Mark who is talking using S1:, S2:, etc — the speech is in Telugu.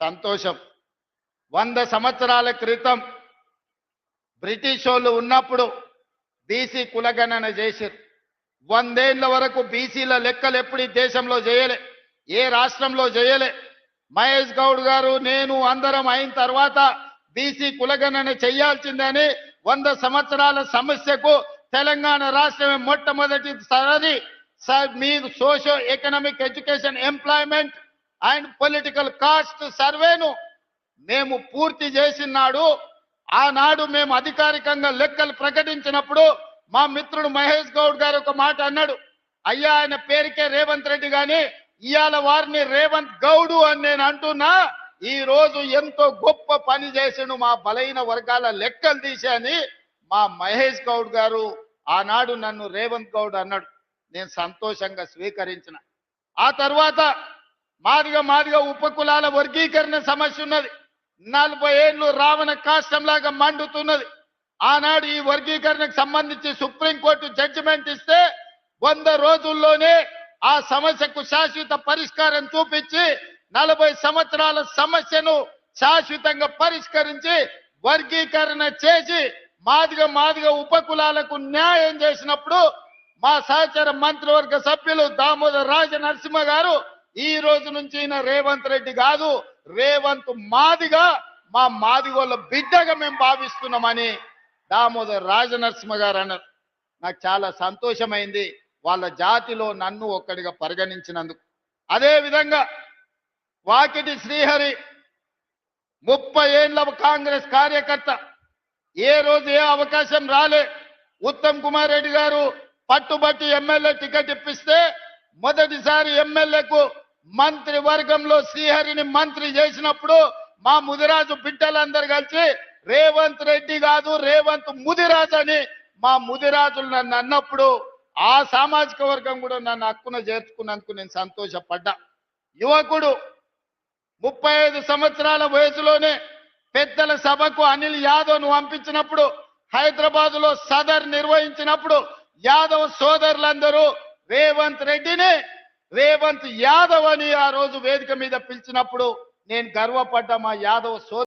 S1: సంతోషం. వంద సంవత్సరాల క్రితం బ్రిటిష్ వాళ్ళు ఉన్నప్పుడు బీసీ కులగణన చేశారు వందేళ్ళ వరకు బీసీల లెక్కలు ఎప్పుడు దేశంలో చేయలే ఏ రాష్ట్రంలో చేయలే. మహేష్ గౌడ్ గారు నేను అందరం అయిన తర్వాత బీసీ కులగణన చేయాల్సిందని వంద సంవత్సరాల సమస్యకు తెలంగాణ రాష్ట్రమే మొట్టమొదటి సరది sir me socio economic education employment and political caste సర్వేను మేము పూర్తి చేసినాడు ఆనాడు మేము అధికారికంగా లెక్కలు ప్రకటించినప్పుడు మా మిత్రుడు మహేష్ గౌడ్ గారు ఒక మాట అన్నాడు. అయ్యా ఆయన పేరుకే రేవంత్ రెడ్డి గాని ఇవాళ వారిని రేవంత్ గౌడు అని నేను అంటున్నా ఈ రోజు ఎంతో గొప్ప పని చేసిండు మా బలైన వర్గాల లెక్కలు తీసి మా మహేష్ గౌడ్ గారు ఆనాడు నన్ను రేవంత్ గౌడ్ అన్నాడు. నేను సంతోషంగా స్వీకరించిన. ఆ తర్వాత మాదిగా మాదిగా ఉపకులాల వర్గీకరణ సమస్య ఉన్నది. నలభై ఏళ్ళు రావణ కాష్టంలాగా మండుతున్నది. ఆనాడు ఈ వర్గీకరణకు సంబంధించి సుప్రీంకోర్టు జడ్జిమెంట్ ఇస్తే వంద రోజుల్లోనే ఆ సమస్యకు శాశ్వత పరిష్కారం చూపించి నలభై సంవత్సరాల సమస్యను శాశ్వతంగా పరిష్కరించి వర్గీకరణ చేసి మాదిగ మాదిగ ఉపకులాలకు న్యాయం చేసినప్పుడు మా సహచర మంత్రివర్గ సభ్యులు దామోదర్ రాజ నరసింహ గారు ఈ రోజు నుంచి ఈయన రేవంత్ రెడ్డి కాదు రేవంత్ మాదిగా మా మాదిగోళ్ళ బిడ్డగా మేము భావిస్తున్నామని దామోదర్ రాజనరసింహ గారు అన్నారు. నాకు చాలా సంతోషమైంది వాళ్ళ జాతిలో నన్ను ఒక్కడిగా పరిగణించినందుకు. అదే విధంగా వాకిటి శ్రీహరి ముప్పై ఏళ్ళ కాంగ్రెస్ కార్యకర్త ఏ రోజు ఏ అవకాశం రాలే ఉత్తమ్ కుమార్ రెడ్డి గారు పట్టుబట్టి ఎమ్మెల్యే టికెట్ ఇప్పిస్తే మొదటిసారి ఎమ్మెల్యేకు మంత్రి వర్గంలో శ్రీహరిని మంత్రి చేసినప్పుడు మా ముదిరాజు బిడ్డలందరూ కలిసి రేవంత్ రెడ్డి కాదు రేవంత్ ముదిరాజు అని మా ముదిరాజులు నన్ను అన్నప్పుడు ఆ సామాజిక వర్గం కూడా నన్ను హక్కున చేర్చుకున్నందుకు నేను సంతోషపడ్డా. యువకుడు ముప్పై ఐదు సంవత్సరాల వయసులోనే పెద్దల సభకు అనిల్ యాదవ్ను పంపించినప్పుడు హైదరాబాద్లో సదర్ నిర్వహించినప్పుడు యాదవ్ సోదరులందరూ రేవంత్ రెడ్డిని రేవంత్ యాదవ్ అని ఆ రోజు వేదిక మీద పిలిచినప్పుడు నేను గర్వపడ్డ మా యాదవ్ సోదరు